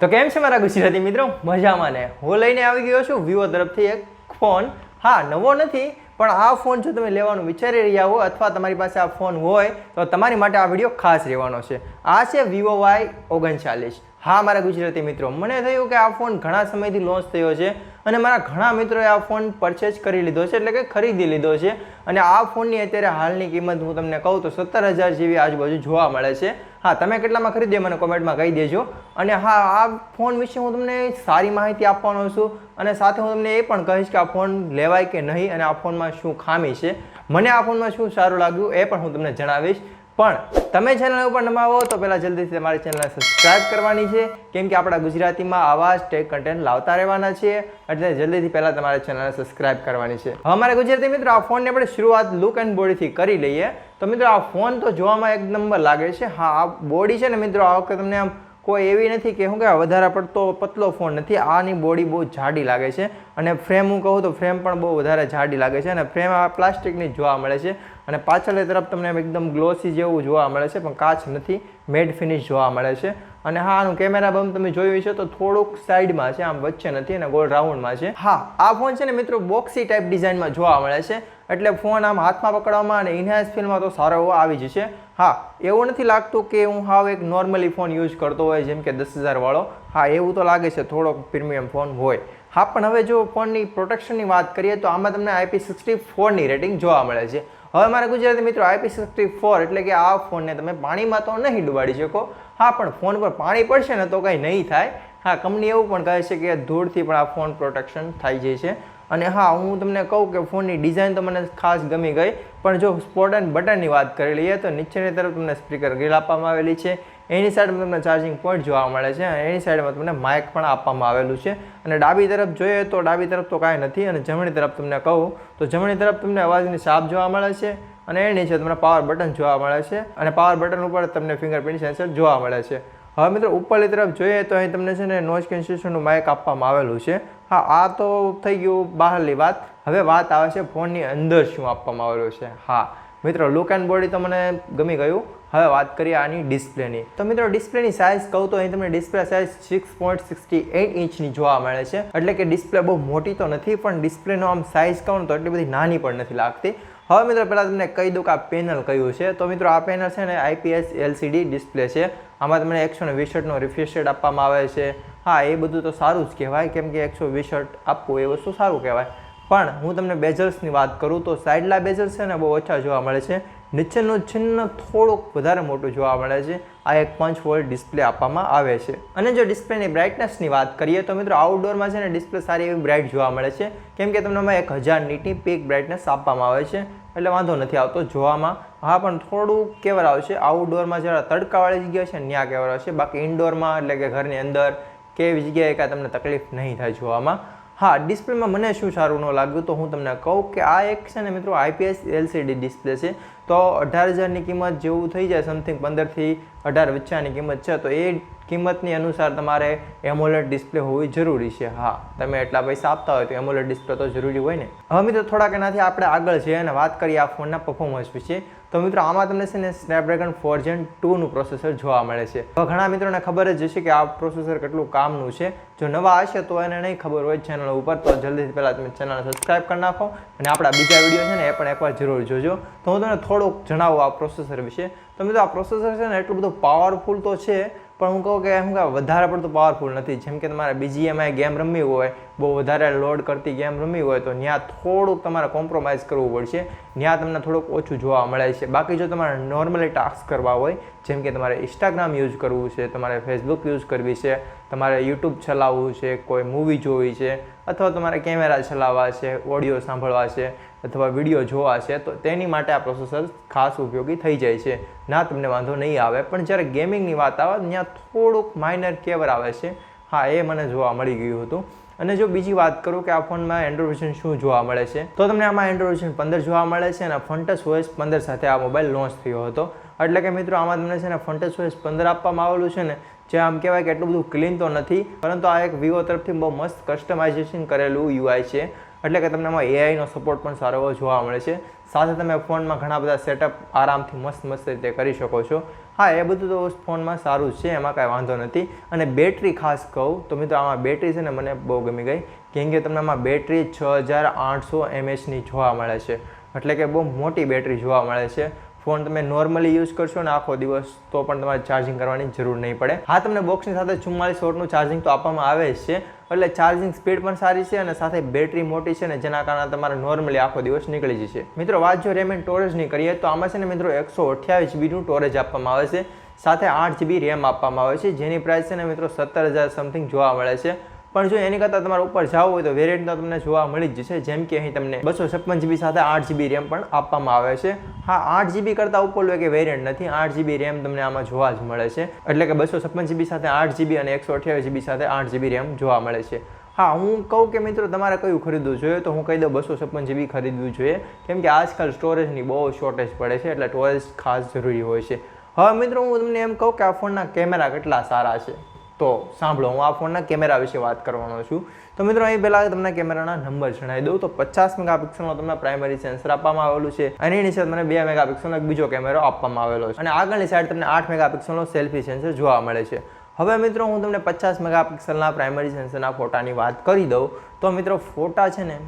તો કેમ છે મારા ગુજરાતી મિત્રો? મજામાં ને? હું લઈને આવી ગયો છું વિવો તરફથી એક ફોન. હા, નવો નથી, પણ આ ફોન જો તમે લેવાનું વિચારી રહ્યા હો અથવા તમારી પાસે આ ફોન હોય, તો તમારી માટે આ વીડિયો ખાસ રહેવાનો છે. આ છે વિવો વાય ઓગણચાલીસ. હા, મારા ગુજરાતી મિત્રો, મને થયું કે આ ફોન ઘણા સમયથી લોન્ચ થયો છે અને મારા ઘણા મિત્રોએ આ ફોન પરચેસ કરી લીધો છે, એટલે કે ખરીદી લીધો છે. અને આ ફોનની અત્યારે હાલની કિંમત હું તમને કહું તો સત્તર હજાર જેવી આજુબાજુ જોવા મળે છે. હા, તમે કેટલામાં ખરીદ્યો મને કોમેન્ટમાં કહી દેજો. અને હા, આ ફોન વિશે હું તમને સારી માહિતી આપવાનો છું અને સાથે હું તમને એ પણ કહીશ કે આ ફોન લેવાય કે નહીં અને આ ફોનમાં શું ખામી છે. મને આ ફોનમાં શું સારું લાગ્યું એ પણ હું તમને જણાવીશ. પણ તમે ચેનલ ઉપર નમાવો તો પહેલાં જલ્દીથી તમારી ચેનલને સબસ્ક્રાઇબ કરવાની છે. કેમ કે આપણા ગુજરાતીમાં આવા જ ટેક કન્ટેન્ટ લાવતા રહેવાના છીએ. એટલે જલ્દીથી પહેલાં તમારી ચેનલને સબસ્ક્રાઇબ કરવાની છે. હવે અમારા ગુજરાતી મિત્રો, આ ફોનની આપણે શરૂઆત લુક એન્ડ બોડીથી કરી લઈએ. તો મિત્રો, આ ફોન તો જોવામાં એક નંબર લાગે છે. હા, આ બોડી છે ને મિત્રો, આ વખતે તમને આમ કોઈ એવી નથી કે શું કે વધારે પડતો પતલો ફોન નથી. આની બોડી બહુ જાડી લાગે છે અને ફ્રેમ હું કહું તો ફ્રેમ પણ બહુ વધારે જાડી લાગે છે અને ફ્રેમ આ પ્લાસ્ટિકની જોવા મળે છે. અને પાછળની તરફ તમને એકદમ ગ્લોસી જેવું જોવા મળે છે, પણ કાચ નથી મેડ ફિનિશ જોવા મળે છે. અને હા, આનું કેમેરા બમ તમે જોયું છે તો થોડુંક સાઈડમાં છે, આમ વચ્ચે નથી અને ગોળ રાઉન્ડમાં છે. હા, આ ફોન છે ને મિત્રો બોક્સી ટાઈપ ડિઝાઇનમાં જોવા મળે છે. એટલે ફોન આમ હાથમાં પકડવામાં અને ઇનહેન્સ ફિલ્મમાં તો સારો એવો આવી જશે. હા, એવું નથી લાગતું કે હું હાવ એક નોર્મલી ફોન યુઝ કરતો હોય, જેમ કે દસ હજારવાળો હા, એવું તો લાગે છે, થોડોક પ્રીમિયમ ફોન હોય. હા, પણ હવે જો ફોનની પ્રોટેક્શનની વાત કરીએ તો આમાં તમને આઈપી સિક્સટી ફોરની રેટિંગ જોવા મળે છે. હવે મારા ગુજરાતી મિત્રો આઈપી સિક્સટી ફોર એટલે કે આ ફોનને તમે પાણીમાં તો નહીં ડુબાડી શકો. હા, પણ ફોન પર પાણી પડશે ને તો કંઈ નહીં થાય. હા કંપની એવું પણ કહે છે કે ધૂળથી પણ આ ફોન પ્રોટેક્શન થઈ જાય છે. અને હા, હું તમને કહું કે ફોનની ડિઝાઇન તો મને ખાસ ગમી ગઈ. પણ જો સ્પોટ એન્ડ બટનની વાત કરી લઈએ તો નીચેની તરફ તમને સ્પીકર ગ્રીલ આપવામાં આવેલી છે. એની સાઈડમાં તમને ચાર્જિંગ પોઈન્ટ જોવા મળે છે અને એની સાઈડમાં તમને માઇક પણ આપવામાં આવેલું છે. અને ડાબી તરફ જોઈએ તો ડાબી તરફ તો કાંઈ નથી અને જમણી તરફ તમને કહું તો જમણી તરફ તમને અવાજની સાપ જોવા મળે છે અને એ નીચે તમને પાવર બટન જોવા મળે છે અને પાવર બટન ઉપર તમને ફિંગરપ્રિન્ટ સેન્સર જોવા મળે છે. હવે મિત્રો, ઉપરની તરફ જોઈએ તો અહીં તમને છે ને નોઇઝ કેન્સલેશનનું માઇક આપવામાં આવેલું છે. હા, આ તો થઈ ગયું બહારની વાત. હવે વાત આવે છે ફોનની અંદર શું આપવામાં આવેલું છે. હા, મિત્રો લુક એન્ડ બોડી તો મને ગમી ગયું. હવે વાત કરીએ આની ડિસ્પ્લેની. તો મિત્રો, ડિસ્પ્લેની સાઇઝ કહું તો અહીં તમને display size six point sixty eight ઇંચની જોવા મળે છે. એટલે કે ડિસ્પ્લે બહુ મોટી તો નથી, પણ ડિસ્પ્લેનો આમ સાઇઝ કહું તો એટલી બધી નાની પણ નથી લાગતી. હવે મિત્રો પહેલાં તમને કહી દઉં કે આ પેનલ કયું છે. તો મિત્રો આ પેનલ છે ને આઈપીએસ એલસીડી ડિસ્પ્લે છે. આમાં તમને એકસો ને રિફ્રેશ રેટ આપવામાં આવે છે. હા, એ બધું તો સારું જ કહેવાય. કેમ કે એકસો વીસઠ આપવું એ વસ્તુ સારું કહેવાય. પણ હું તમને બેઝલ્સની વાત કરું તો સાઇડલા બેઝલ્સ છે ને બહુ ઓછા જોવા મળે છે. નીચેનું ચિહ્ન થોડુંક વધારે મોટું જોવા મળે છે. આ એક પંચ વોલ્ટ ડિસ્પ્લે આપવામાં આવે છે. અને જો ડિસ્પ્લેની બ્રાઇટનેસની વાત કરીએ તો મિત્રો આઉટડોરમાં છે ને ડિસ્પ્લે સારી એવી બ્રાઇટ જોવા મળે છે. કેમ કે તમને એક હજાર નીટની પીક બ્રાઇટનેસ આપવામાં આવે છે. એટલે વાંધો નથી આવતો જોવામાં. હા, પણ થોડું કેવર આવશે. આઉટડોરમાં જરા તડકાવાળી જગ્યા છે ત્યાં કેવર આવશે. બાકી ઇન્ડોરમાં એટલે કે ઘરની અંદર કે એવી જગ્યાએ કાંઈ તમને તકલીફ નહીં થાય જોવામાં. હા ડિસ્પ્લેમાં મને શું સારું ન લાગ્યું તો હું તમને કહું કે આ એક છે ને મિત્રો આઈપીએસ એલસીડી ડિસ્પ્લે છે. તો અઢાર હજારની કિંમત જેવું થઈ જાય સમથિંગ પંદરથી અઢાર વચ્ચાની કિંમત છે, તો એ કિંમતની અનુસાર તમારે એમોલેડ ડિસ્પ્લે હોવી જરૂરી છે. હા, તમે એટલા પૈસા આપતા હોય તો એમોલેડ ડિસ્પ્લે તો જરૂરી હોય ને. હવે મિત્રો, થોડાક એનાથી આપણે આગળ જઈએ અને વાત કરીએ આ ફોનના પરફોર્મન્સ વિશે. તો મિત્રો, આમાં તમને છે ને સ્નેપડ્રેગન ફોર જેન ટુનું પ્રોસેસર જોવા મળે છે. ઘણા મિત્રોને ખબર જ હશે કે આ પ્રોસેસર કેટલું કામનું છે. જો નવા હશે તો એને નહીં ખબર હોય ચેનલ ઉપર, તો જલ્દીથી પહેલાં તમે ચેનલ સબસ્ક્રાઈબ કરી નાખો અને આપણા બીજા વીડિયો છે ને એ પણ એકવાર જરૂર જોજો. તો હું તમને થોડુંક જણાવું આ પ્રોસેસર વિશે. તો મિત્રો, આ પ્રોસેસર છે ને એટલું બધું પાવરફુલ તો છે પણ હું કહું કે એમ કે વધારે પડતું પાવરફુલ નથી. જેમ કે તમારે બીજીએમઆઈ ગેમ રમવી હોય, બહુ વધારે લોડ કરતી ગેમ રમવી હોય, તો ત્યાં થોડુંક તમારે કોમ્પ્રોમાઇઝ કરવું પડશે. ત્યાં તમને થોડુંક ઓછું જોવા મળે છે. બાકી જો તમારે નોર્મલી ટાસ્ક કરવા હોય, જેમ કે તમારે ઇન્સ્ટાગ્રામ યુઝ કરવું છે, તમારે ફેસબુક યુઝ કરવી છે, તમારે યુટ્યુબ ચલાવવું છે, કોઈ મૂવી જોવી છે, અથવા તમારે કેમેરા ચલાવવા છે ઓડિયો સાંભળવા છે અથવા વીડિયો જોવા છે, તો તેની માટે આ પ્રોસેસર ખાસ ઉપયોગી થઈ જાય છે. ના, તમને વાંધો નહીં આવે, પણ જ્યારે ગેમિંગની વાત આવે, ત્યાં થોડુંક માઇનર કેવર આવે છે. હા, એ મને જોવા મળી ગયું હતું. અને જો બીજી વાત કરું કે આ ફોનમાં એન્ડ્રોઇડ વર્ઝન શું જોવા મળે છે, તો તમને આમાં એન્ડ્રોઇડ વર્ઝન પંદર જોવા મળે છે અને ફન્ટસ ઓએસ પંદર સાથે આ મોબાઈલ લોન્ચ થયો હતો. એટલે કે મિત્રો, આમાં તમને છે ને ફન્ટસ ઓએસ પંદર આપવામાં આવેલું છે ને, જે આમ કહેવાય કે એટલું બધું ક્લીન તો નથી, પરંતુ આ એક વિવો તરફથી બહુ મસ્ત કસ્ટમાઇઝેશન કરેલું યુઆઈ છે. એટલે કે તમને આમાં એઆઈનો સપોર્ટ પણ સારો એવો જોવા મળે છે. સાથે તમે ફોનમાં ઘણા બધા સેટઅપ આરામથી મસ્ત મસ્ત રીતે કરી શકો છો. હા, એ બધું તો ફોનમાં સારું છે, એમાં કાંઈ વાંધો નથી. અને બેટરી ખાસ કહું તો મિત્રો આમાં બેટરી છે ને મને બહુ ગમી ગઈ. કેમ કે તમને આમાં બેટરી છ હજાર આઠસો એમએચની જોવા મળે છે. એટલે કે બહુ મોટી બેટરી જોવા મળે છે. ફોન તમે નોર્મલી યુઝ કરશો ને આખો દિવસ તો પણ તમારે ચાર્જિંગ કરવાની જરૂર નહીં પડે. હા, તમને બોક્સની સાથે ચુમ્માલીસ વોટનું ચાર્જિંગ તો આપવામાં આવે છે. એટલે ચાર્જિંગ સ્પીડ પણ સારી છે અને સાથે બેટરી મોટી છે ને જેના કારણે તમારે નોર્મલી આખો દિવસ નીકળી જશે. મિત્રો, વાત જો રેમ એન્ડ સ્ટોરેજની કરીએ તો આમાં છે ને મિત્રો એકસો અઠ્યાવીસ જીબીનું સ્ટોરેજ આપવામાં આવે છે. સાથે આઠ જીબી રેમ આપવામાં આવે છે. જેની પ્રાઇસ છે ને મિત્રો સત્તર હજાર સમથિંગ જોવા મળે છે. પણ જો એની કરતાં તમારે ઉપર જવું હોય તો વેરિયન્ટ તો તમને જોવા મળી જ જશે. જેમ કે અહીં તમને બસો છપ્પન જીબી સાથે આઠ જીબી રેમ પણ આપવામાં આવે છે. હા, આઠ જીબી કરતાં ઉપર કે વેરિયન્ટ નથી. આઠ જીબી રેમ તમને આમાં જોવા જ મળે છે. એટલે કે બસો છપ્પન જીબી સાથે આઠ જીબી અને એકસો અઠ્યાવીસ જીબી સાથે આઠ જીબી રેમ જોવા મળે છે. હા, હું કહું કે મિત્રો તમારે કયું ખરીદવું જોઈએ તો હું કહી દઉં બસો છપ્પન જીબી ખરીદવું જોઈએ. કેમ કે આજકાલ સ્ટોરેજની બહુ શોર્ટેજ પડે છે, એટલે સ્ટોરેજ ખાસ જરૂરી હોય છે. હવે મિત્રો, હું તમને એમ કહું કે આ ફોનના કેમેરા કેટલા સારા છે. તો સાંભળો, હું આ ફોનના કેમેરા વિશે વાત કરવાનો છું. તો મિત્રો, અહીં પહેલાં તમને કેમેરાના નંબર જણાવી દઉં. તો પચાસ મેગાપિક્સલનો તમને પ્રાઇમરી સેન્સર આપવામાં આવેલું છે અને એની સાથે તમને બે મેગાપિક્સલનો એક બીજો કેમેરો આપવામાં આવેલો છે. અને આગળની સાઈડ તમને આઠ મેગાપિક્સલનો સેલ્ફી સેન્સર જોવા મળે છે. હવે મિત્રો, હું તમને પચાસ મેગાપિક્સલના પ્રાઇમરી સેન્સરના ફોટાની વાત કરી દઉં. તો મિત્રો, ફોટા છે ને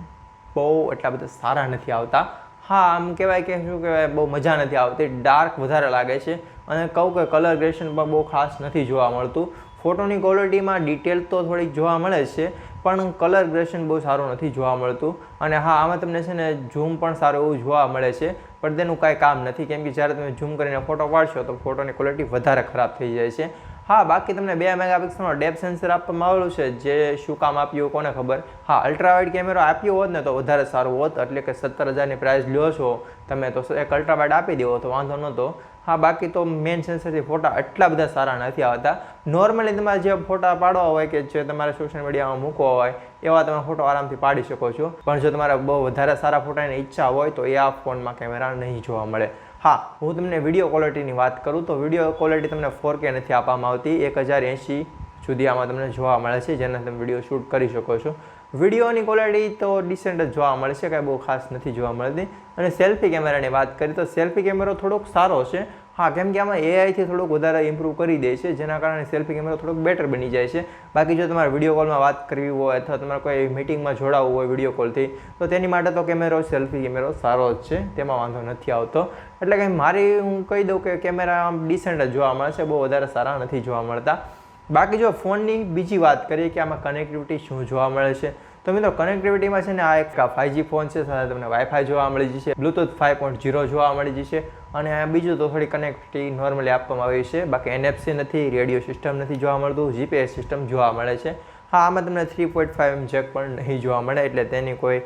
બહુ એટલા બધા સારા નથી આવતા. હા, આમ કહેવાય કે શું કહેવાય, બહુ મજા નથી આવતી. ડાર્ક વધારે લાગે છે અને કહું કે કલર ગ્રેશન પણ બહુ ખાસ નથી જોવા મળતું. ફોટોની ક્વોલિટીમાં ડિટેલ તો થોડીક જોવા મળે છે, પણ કલર ગ્રેશન બહુ સારું નથી જોવા મળતું. અને હા, આમાં તમને છે ને ઝૂમ પણ સારું એવું જોવા મળે છે, પણ તેનું કાંઈ કામ નથી. કેમ કે જ્યારે તમે ઝૂમ કરીને ફોટો પાડશો તો ફોટોની ક્વોલિટી વધારે ખરાબ થઈ જાય છે. હા, બાકી તમને બે મેગાપિક્સલનો ડેપ સેન્સર આપવામાં આવેલું છે, જે શું કામ આપ્યું કોને ખબર? હા, અલ્ટ્રાવાઇડ કેમેરો આપ્યો હોત ને તો વધારે સારું હોત, એટલે કે સત્તર હજારની પ્રાઇસ લ્યો છો, તમે તો એક અલ્ટ્રાવાઇડ આપી દેવો તો વાંધો નહોતો. હા, બાકી તો મેઇન સેન્સરથી ફોટા એટલા બધા સારા નથી આવતા. નોર્મલી તમારે જે ફોટા પાડવા હોય કે જે તમારે સોશિયલ મીડિયામાં મૂકવા હોય, એવા તમે ફોટો આરામથી પાડી શકો છો. પણ જો તમારે બહુ વધારે સારા ફોટાની ઈચ્છા હોય, તો એ આ ફોનમાં કેમેરા નહીં જોવા મળે. હા, હું તમને વીડિયો ક્વોલિટીની વાત કરું, તો વીડિયો ક્વોલિટી તમને ફોર કે નથી આપવામાં આવતી. એક હજાર એંશી સુધી આમાં તમને જોવા મળે છે, જેને તમે વીડિયો શૂટ કરી શકો છો. વિડીયોની ક્વોલિટી તો ડિસેન્ટ જ જોવા મળે છે, કાંઈ બહુ ખાસ નથી જોવા મળતી. અને સેલ્ફી કેમેરાની વાત કરીએ તો સેલ્ફી કેમેરો થોડોક સારો છે હા, કેમ કે આમાં એઆઈથી થોડુંક વધારે ઇમ્પ્રૂવ કરી દે છે, જેના કારણે સેલ્ફી કેમેરો થોડોક બેટર બની જાય છે. બાકી જો તમારે વીડિયો કોલમાં વાત કરવી હોય અથવા તમારે કોઈ મિટિંગમાં જોડાવવું હોય વીડિયો કોલથી તો તેની માટે તો કેમેરો સેલ્ફી કેમેરો સારો જ છે, તેમાં વાંધો નથી આવતો. એટલે કે મારી હું કહી દઉં કે કેમેરા આમ ડિસેન્ટ જ જોવા મળે છે, બહુ વધારે સારા નથી જોવા મળતા. બાકી જો ફોનની બીજી વાત કરીએ કે આમાં કનેક્ટિવિટી શું જોવા મળે છે તો મિત્રો કનેક્ટિવિટીમાં છે ને આ એક ફાઇવજી ફોન છે, સાથે તમને વાઈફાઈ જોવા મળી જશે બ્લૂટૂથ ફાઇવ પોઈન્ટ ઝીરો જોવા મળી જશે, અને બીજું તો થોડી કનેક્ટિવિટી નોર્મલી આપવામાં આવી છે, બાકી એનએફસી નથી રેડિયો સિસ્ટમ નથી જોવા મળતું જીપીએસ સિસ્ટમ જોવા મળે છે. હા, આમાં તમને three point five M jack પણ નહીં જોવા મળે, એટલે તેની કોઈ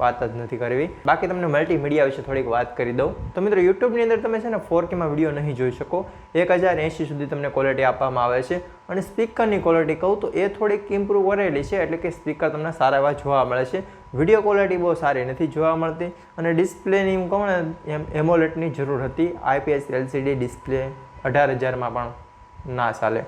વાત જ નથી કરવી. બાકી તમને મલ્ટીમીડિયા વિશે થોડીક વાત કરી દઉં. તો મિત્રો યુટ્યુબની અંદર તમે છે ને ફોર કેમાં વીડિયો નહીં જોઈ શકો. એક હજાર એંશી સુધી તમને ક્વોલિટી આપવામાં આવે છે. અને સ્પીકરની ક્વોલિટી કહું તો એ થોડીક ઇમ્પ્રૂવ કરેલી છે, એટલે કે સ્પીકર તમને સારા એવા જોવા મળે છે. વીડિયો ક્વોલિટી બહુ સારી નથી જોવા મળતી. અને ડિસ્પ્લેની હું કહું ને, એમ એમોલેટની જરૂર હતી. આઈપીએસ એલસીડી ડિસ્પ્લે અઢાર હજારમાં પણ ના ચાલે.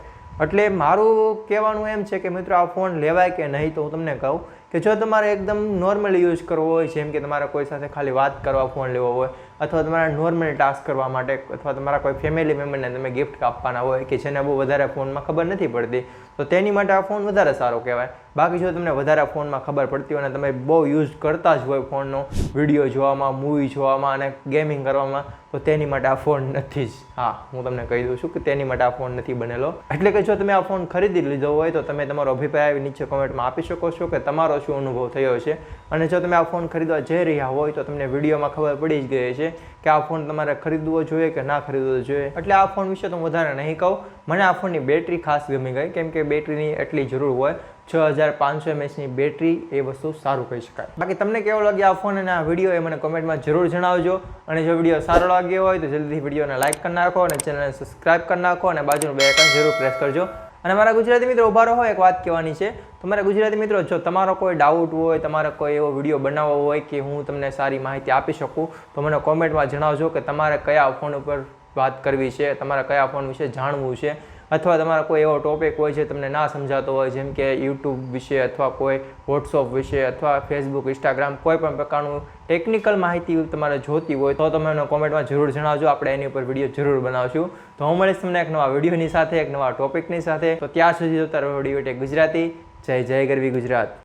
એટલે મારું કહેવાનું એમ છે કે મિત્રો, આ ફોન લેવાય કે નહીં તો હું તમને કહું. કે જો તમારે એકદમ નોર્મલી યુઝ કરવો હોય, જેમ કે તમારે કોઈ સાથે ખાલી વાત કરવા ફોન લેવો હોય, અથવા તમારા નોર્મલી ટાસ્ક કરવા માટે, અથવા તમારા કોઈ ફેમિલી મેમ્બરને તમે ગિફ્ટ આપવાના હોય, કે જેને બહુ વધારે ફોનમાં ખબર નથી પડતી, તો તેની માટે આ ફોન વધારે સારો કહેવાય. બાકી જો તમને વધારે ફોનમાં ખબર પડતી હોય અને તમે બહુ યુઝ કરતા જ હોય ફોનનો, વીડિયો જોવામાં, મૂવી જોવામાં અને ગેમિંગ કરવામાં, તો તેની માટે આ ફોન નથી જ. હા, હું તમને કહી દઉં છું કે તેની માટે આ ફોન નથી બનેલો. એટલે કે જો તમે આ ફોન ખરીદી લીધો હોય તો તમે તમારો અભિપ્રાય નીચે કોમેન્ટમાં આપી શકો છો કે તમારો શું અનુભવ થયો છે. અને જો તમે આ ફોન ખરીદવા જઈ રહ્યા હોય તો તમને વિડીયોમાં ખબર પડી જ ગઈ છે કે આ ફોન તમારે ખરીદવો જોઈએ કે ના ખરીદવો જોઈએ. એટલે આ ફોન વિશે તો વધારે નહીં કહું. મને આ ફોનની બેટરી ખાસ ગમી ગઈ, કેમ કે બેટરીની એટલી જરૂર હોય. છ હજાર પાંચસો એમએચની બેટરી એ વસ્તુ સારું કહી શકાય. બાકી તમને કેવો લાગ્યો આ ફોન અને આ વીડિયો એ મને કોમેન્ટમાં જરૂર જણાવજો. અને જો વીડિયો સારો લાગ્યો હોય તો જલ્દીથી વિડીયોને લાઇક કરી નાખો અને ચેનલને સબસ્ક્રાઇબ કરી નાખો અને બાજુનું બે આઇકન જરૂર પ્રેસ કરજો. અને મારા ગુજરાતી મિત્રો ઊભા રહો એક વાત કહેવાની છે. તમારા ગુજરાતી મિત્રો, જો તમારો કોઈ ડાઉટ હોય, તમારે કોઈ એવો વીડિયો બનાવવો હોય કે હું તમને સારી માહિતી આપી શકું, તો મને કોમેન્ટમાં જણાવજો કે તમારે કયા ફોન ઉપર વાત કરવી છે, તમારે કયા ફોન વિશે જાણવું છે. અથવા તમારા કોઈ એવો ટોપિક હોય છે તમને ના સમજાતો હોય, જેમ કે યુટ્યુબ વિશે અથવા કોઈ વોટ્સઅપ વિશે અથવા ફેસબુક ઇન્સ્ટાગ્રામ કોઈ પણ પ્રકારનું ટેકનિકલ માહિતી તમારે જોતી હોય, તો તમે એનો કોમેન્ટમાં જરૂર જણાવજો. આપણે એની ઉપર વીડિયો જરૂર બનાવશું. તો હું મળીશ તમને એક નવા વિડીયોની સાથે, એક નવા ટોપિકની સાથે. તો ત્યાં સુધી જોતા રહો વીડિયો ગુજરાતી. જય જય ગરવી ગુજરાત.